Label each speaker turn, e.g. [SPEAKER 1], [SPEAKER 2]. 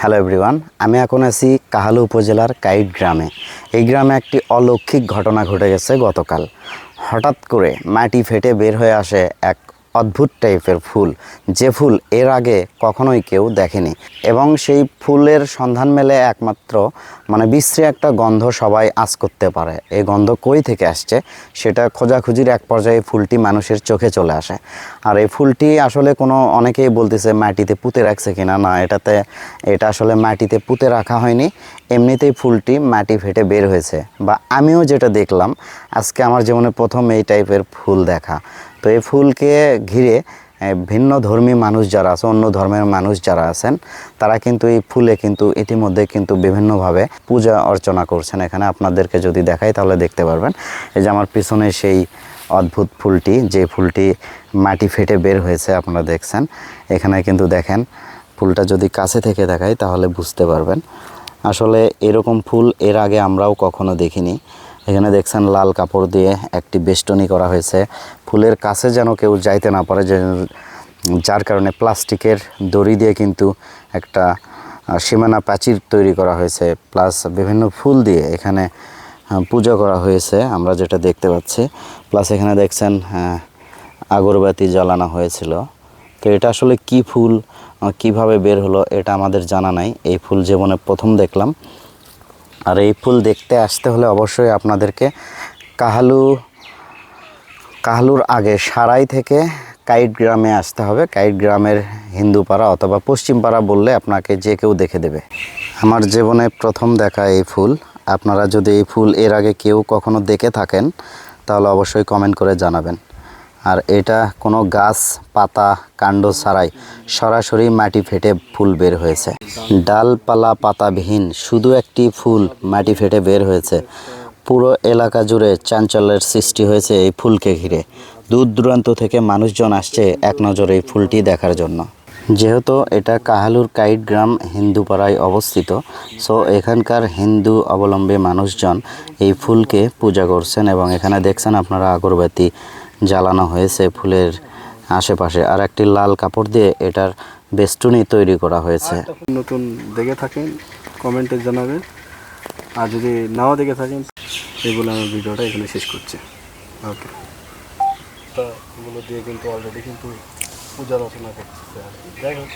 [SPEAKER 1] Hello everyone আমি এখন আছি কাহালু উপজেলার কাইট গ্রামে। এই গ্রামে একটি অলৌকিক ঘটনা ঘটে গেছে গতকাল। হঠাৎ করে মাটি ফেটে বের হয়ে আসে এক অদ্ভুত টাইপের ফুল। যে ফুল এর আগে কখনোই কেউ দেখেনি। এবং সেই ফুলের সন্ধান মেলে একমাত্র মানে বিশ্রী একটা গন্ধ সবাই আঁচ করতে পারে। এই গন্ধ কই থেকে আসছে? সেটা খোঁজাখুঁজির এক পর্যায়ে ফুলটি মানুষের চোখে চলে আসে। আর এই ফুলটি আসলে কোনো, অনেকেই বলতেছে মাটিতে পুঁতে রাখছে কিনা? না, এটাতে, এটা আসলে মাটিতে পুঁতে রাখা হয়নি। এমনিতেই ফুলটি মাটি ফেটে বের হয়েছে। বা আমিও যেটা দেখলাম, আজকে আমার জীবনে প্রথম এই টাইপের ফুল দেখা। তো এই ফুলকে ঘিরে ভিন্ন ধর্মী মানুষ যারা আছে, অন্য ধর্মের মানুষ যারা আছেন, তারা কিন্তু এই ফুলে কিন্তু ইতিমধ্যে কিন্তু বিভিন্নভাবে পূজা অর্চনা করছেন। এখানে আপনাদেরকে যদি দেখাই তাহলে দেখতে পারবেন। এই যে আমার পিছনে সেই অদ্ভুত ফুলটি, যে ফুলটি মাটি ফেটে বের হয়েছে, আপনারা দেখছেন। এখানে কিন্তু দেখেন, ফুলটা যদি কাছে থেকে দেখাই তাহলে বুঝতে পারবেন। আসলে এরকম ফুল এর আগে আমরাও কখনো দেখিনি। এখানে দেখছেন লাল কাপড় দিয়ে একটি বেষ্টনী করা হয়েছে। ফুলের কাছে যেন কেউ যাইতে না পারে, যে যার কারণে প্লাস্টিকের দড়ি দিয়ে কিন্তু একটা সীমানা প্রাচীর তৈরি করা হয়েছে। প্লাস বিভিন্ন ফুল দিয়ে এখানে পূজা করা হয়েছে, আমরা যেটা দেখতে পাচ্ছি। প্লাস এখানে দেখছেন আগরবাতি জ্বালানো হয়েছিল। তো এটা আসলে কি ফুল কীভাবে বের হলো, এটা আমাদের জানা নাই। এই ফুল জীবনে প্রথম দেখলাম। আর এই ফুল দেখতে আসতে হলে অবশ্যই আপনাদেরকে কাহালু, কাহালুর আগে সারাই থেকে কাইট গ্রামে আসতে হবে। কাইট গ্রামের হিন্দু পাড়া অথবা পশ্চিম পাড়া বললে আপনাকে যে কেউ দেখে দেবে। আমার জীবনে প্রথম দেখা এই ফুল। আপনারা যদি এই ফুল এর আগে কেউ কখনো দেখে থাকেন, তাহলে অবশ্যই কমেন্ট করে জানাবেন। আর এটা কোনো গাছ, পাতা, কাণ্ড ছাড়াই সরাসরি মাটি ফেটে ফুল বের হয়েছে। ডালপালা পাতাবিহীন, শুধু একটি ফুল মাটি ফেটে বের হয়েছে। পুরো এলাকা জুড়ে চাঞ্চল্যের সৃষ্টি হয়েছে এই ফুলকে ঘিরে। দূর দূরান্ত থেকে মানুষজন আসছে এক নজরে এই ফুলটি দেখার জন্য। যেহেতু এটা কাহালুর কাইট গ্রাম হিন্দু পাড়ায় অবস্থিত, সো এখানকার হিন্দু অবলম্বী মানুষজন এই ফুলকে পূজা করছেন এবং এখানে দেখছেন আপনারা আগরবাতি জ্বালানো হয়েছে ফুলের আশেপাশে। আর একটি লাল কাপড় দিয়ে এটার বেষ্টনী তৈরি করা হয়েছে।
[SPEAKER 2] নতুন দেখে থাকেন কমেন্টে জানাবেন। আর যদি নাও দেখে থাকেন এই বলে আমার ভিডিওটা এখানে শেষ করছে। ওকে। তা এগুলো দিয়ে কিন্তু অলরেডি কিন্তু পূজা রচনা করছে আর যাই হোক।